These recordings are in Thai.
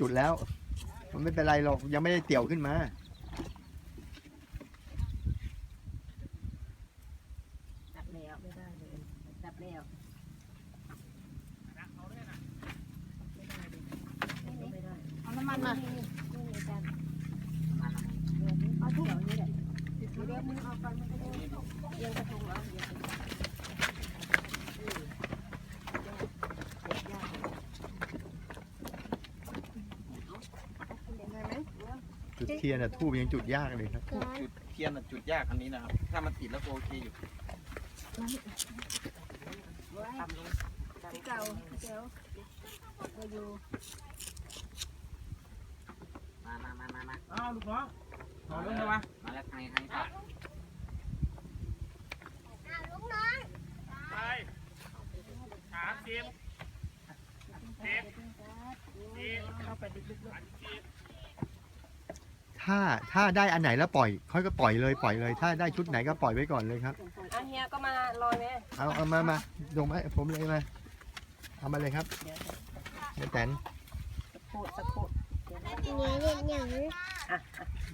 จุดแล้ว มันไม่เป็นไรหรอกยังไม่ได้เตี่ยวขึ้นมาดับแล้วไม่ได้เลยดับแล้วไม่ได้เอาน้ำมันมาไม่มีการเอาทุกอย่างนี้แหละเดี๋ยวมึงเอาไปมันก็ได้เอียงกระทงเอาเอียงกระทง จุดเทียนอะทูบยังจุดยากเลยครับจุดเทียนน่ะจุดยากอันนี้นะครับ ถ้ามันติดแล้วก็โอเคอยู่ที่เก่าเดี๋ยวเราอยู่มามามามามาอ้าวลูกน้องถอยลงมามาแล้วทางนี้ทางนี้ต่อไปสามสิบสิบสิบเข้าไปลึกสิบ ถ้าถ้าได้อันไหนแล้วปล่อยค่อยก็ปล่อยเลยปล่อยเลย ถ้าได้ชุดไหนก็ปล่อยไว้ก่อนเลยครับๆอันเฮียก็มาลอยไหมเอาเอามามาลงมาให้ผมเลยมาเอามาเลยครับเดี๋ยวเดี๋ยวแตนสักครู่สักครู่เดี๋ยวนะ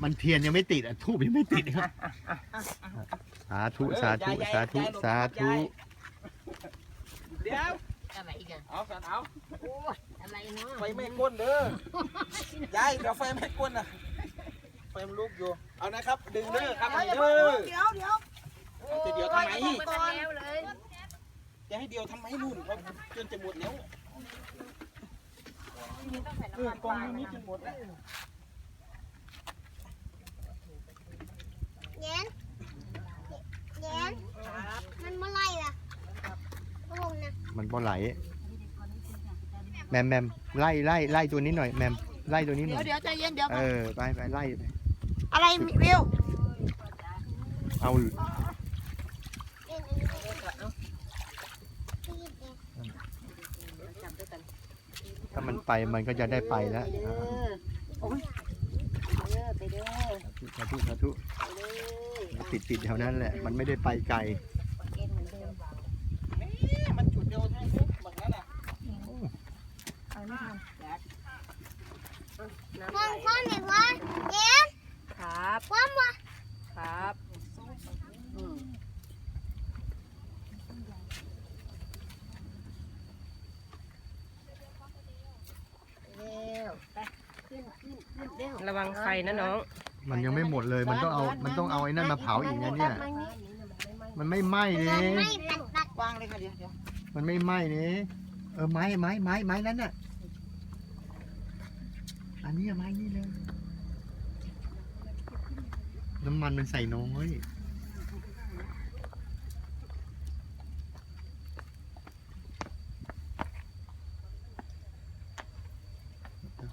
มันเทียนยังไม่ติดอะทูบยังไม่ติดครับสาธุสาธุสาธุสาธุเดี๋ยวอะไรอีกอะเอาสันเอาโอ้ยอะไรเนาะไฟไม่ก้นเด้อยายเดี๋ยวไฟไม่ก้นนะ ไฟมันลุกอยู่ เอานะครับ ดึงเด้อครับเดี๋ยวเด้อเดี๋ยวเดี๋ยวจะเดียวทำไมมาแล้วเลยจะให้เดียวทำไมนู่นเขาจนจะหมดแล้วต้องใส่เอน้ำอมันกองนี้จนหมดแล้วเย็นเย็นมันเมื่อไรล่ะพระองค์นะมันบ่ไหล แมมแมมไล่ไล่ไล่ตัวนี้หน่อยแมมไล่ตัวนี้หเดี๋น่ยอวยเดี๋ยวใจเย็นเดี๋ยวเออไปไปไล่ไป อะไรวิวเอาเย็นอันนี้ที่เด็กจับด้วยกันถ้ามันไปมันก็จะได้ไปแล้วเด้อโอ้ยเด้อไปเด้อสาธุสาธุไปเด้อติดติดแถวนั้นแหละ มันไม่ได้ไปไกล เกณฑ์เหมือนเดิม นี่มันจุดเดียวใช่ไหมแบบนั้นอะ เอาไม่ทันน้ำ พ่อ ไหล พ่อหน่อยพ่อเย็น ครับ พ่อมา ครับอืม เร็วไปขึ้นขึ้นขึ้นเร็วระวังไฟนะน้อง มันยังไม่หมดเลย มันต้องเอา มันต้องเอาไอ้นั่นมาเผาอีกนะเนี่ย มันไม่ไหม้เดินี่นไม่ปัดปัดวางเลยค่ะเดี๋ยวเดี๋ยวมันไม่ไหม้นี่เออไม้ไม้ไม้ไม้นั้นน่ะ อันนี้อะไม้นี่เลย น้ำมันมันใส่น้อย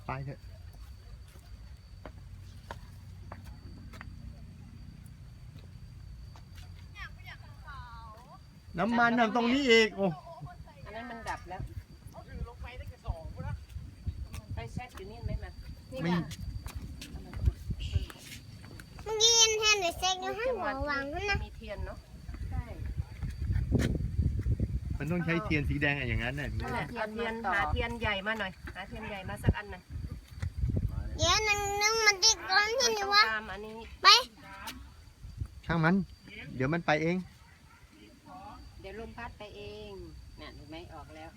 ไปเถอะ น้ำมันทำตรงนี้อีกโอ้อันนั้นมันดับแล้วไปแซกอยู่นี่ไหมมันนี่ไม่ค่ะเมื่อกี้ยันแทนหรือเซ็กอยู่ให้หัววางนั่นนะมีเทียนเนาะใช่มันต้องใช้เทียนสีแดงอะอย่างนั้นน่ะนั่นแหละเอาเทียนหาเทียนใหญ่มาหน่อยหาเทียนใหญ่มาสักอันหน่อยเย็นนึงนึงมันติดก้อนที่นี่วะตามอันนี้ช่างมัน เดี๋ยวมันไปเองเดี๋ยว ลมพัดไปเองน่ะเห็นไหมออกแล้ว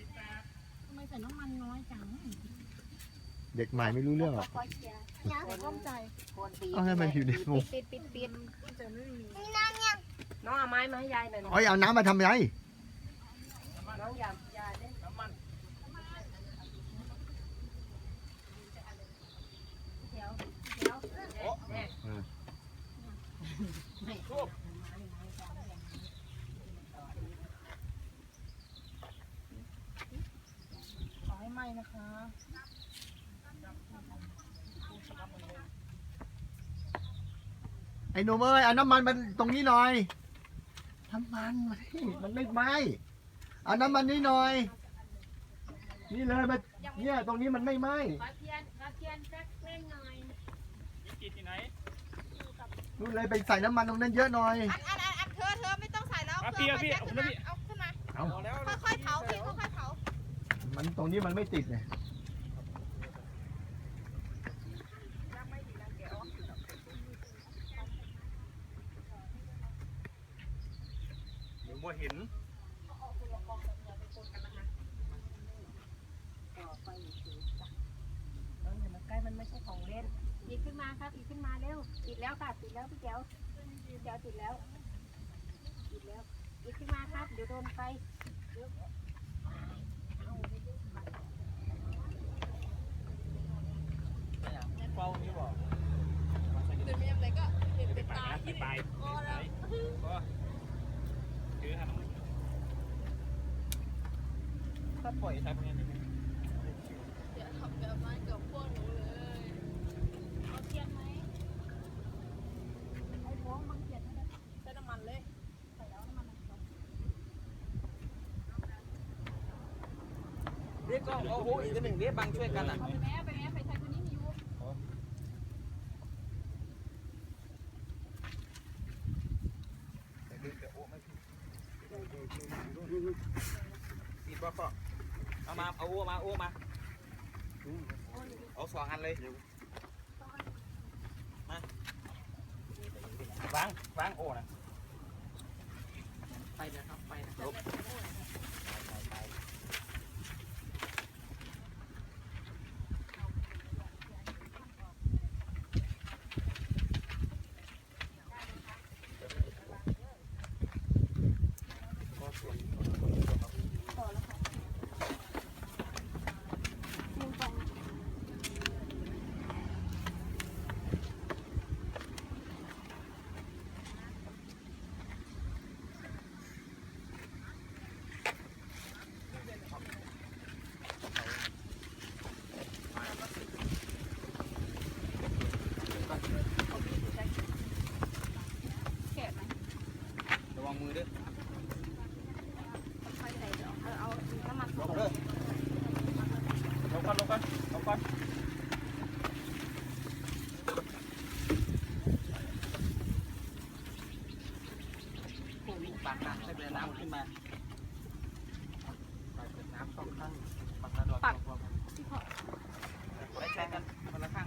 ทำไมใส่น้ำมันน้อยจังเด็กใหม่ไม่รู้เรื่องหรอกเดี๋ยวร่มใจโคนปีเอาให้มันอยู่ในวงปิดปิดปิดนี่น้ำยังน้องเอาไม้มาให้ยายหน่อยเอ้ยเอาน้ำมาทำอะไรน้องยามยายเด้เดี๋ยวเดี๋ยวแน่ขอให้ไหม นะคะไอ้หนุ่มเอ้ยเอาน้ำมันมาตรงนี้หน่อยน้ำมันมาดิมันไม่ไหม้เอาน้ำมันนี่หน่อย นี่เลยมาเนี่ยตรงนี้มันไม่ไหม้จิตที่ไหนนู่นเลยไปใส่น้ำมันตรงนั้นเยอะหน่อยอันอันอันเธอเธอไม่ต้องใส่แล้วเอาพี่เอาพี่เอาผมนะพี่เอาขึ้นมาเอา พอแล้ว ค่อยๆเผาพี่ค่อยๆเผาันตรงนี้มันไม่ติดไงหนูบ่เห็นเออมันใกล้มันไม่ใช่ของเล่นปีขึ้นมาครับปีขึ้นมาเร็วติดแล้วค่ะติดแล้วพี่แก้วแจ๋วติดแล้วติดแล้วปีขึ้นมาครับ เดี๋ยวโดนไฟ เป็นปาตากไปปลายก็ถือหันถ้าปล่อยใช้พวกนี้อย่าทำแบบนั้นกับพวกหนูเลยเอาเทียนไหมไอ้พวกมันเทียนใช้น้ำมันเลยใส่แล้วน้ำมันเรียกก็โอ้โหอีกหนึ่งเรียกบังช่วยกันอะ ไปแม่ไปแม่ไปใช้ตัวนี้มีอยู่ ติดว่าก็เอามาเอาโอ้มาโอ้มาเอาสองอันเลยวางวางโอ้นะไปนะครับไปนะครับ ระวังมือด้วย ไฟใส่เดี๋ยวเอาเอาน้ำมัน ลงเลย ลงก่อนลงก่อนลงก่อน ปาก น้ำใช้เป็นน้ำขึ้นมาปากเป็นน้ำสองข้างปากกระโดดได้ใช้กันคนละข้าง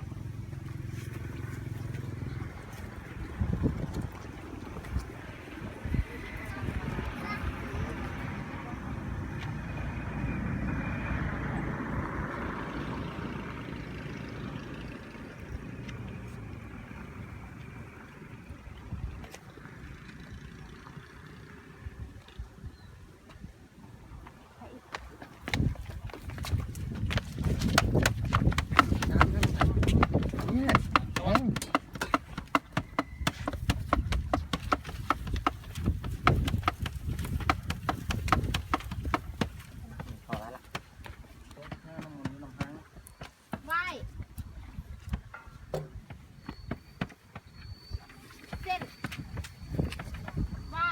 พอแล้วล่ะ ไหว้เส้นไหว้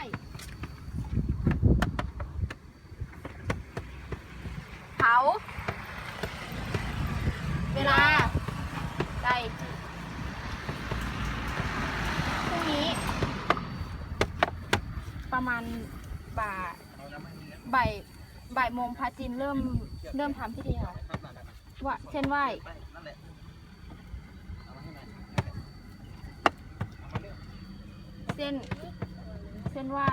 เผา เวลาใดพรุ่งนี้ ประมาณบ่ายบ่ายบ่ายโมงพระจินเริ่มเริ่มทำพิธีค่ะว่าเช่นไหว้ไปนั่นแหละเอามาให้หน่อยเส้นเส้นไหว้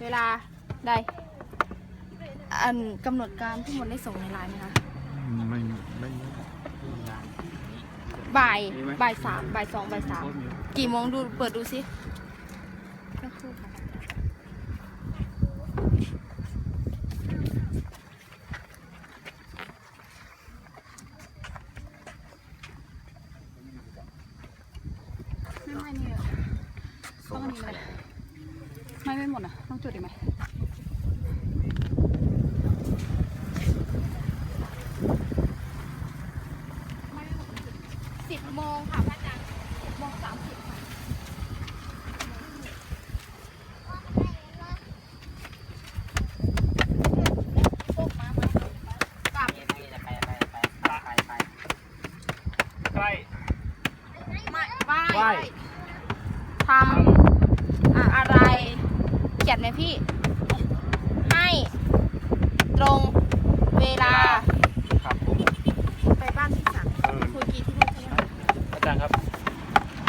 เวลาใดอันกำหนดการที่หมดได้ส่งในไลน์ไหมคะไม่ไม่บ่ายบ่ายสามบ่ายสองบ่ายสามกี่โมงดูเปิดดูสิสักครู่ค่ะไม่ไม่นี่ ต้องอันนี้เลยไม่ไม่หมดอะ ต้องจุดอีกไหมสิบโมงค่ะพระอาจารย์สิบโมงสามสิบค่ะโอ้มามากับไปไปไปไปไปไปใกล้ ไม่ไหว้ไหว้ทำอะอะไรเขียนไหมพี่ ให้ ตรงเวลา ครับผมไปบ้านพี่สังเออคุยกี่ที่นู่นใช่ไหมคะอาจารย์ครับ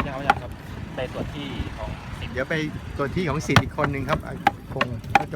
ยังเอาอย่างครับไปตรวจที่ของสิทธิ์เดี๋ยวไปตัวที่ของสิทธิ์อีกคนหนึ่งครับอะโคงก็จะ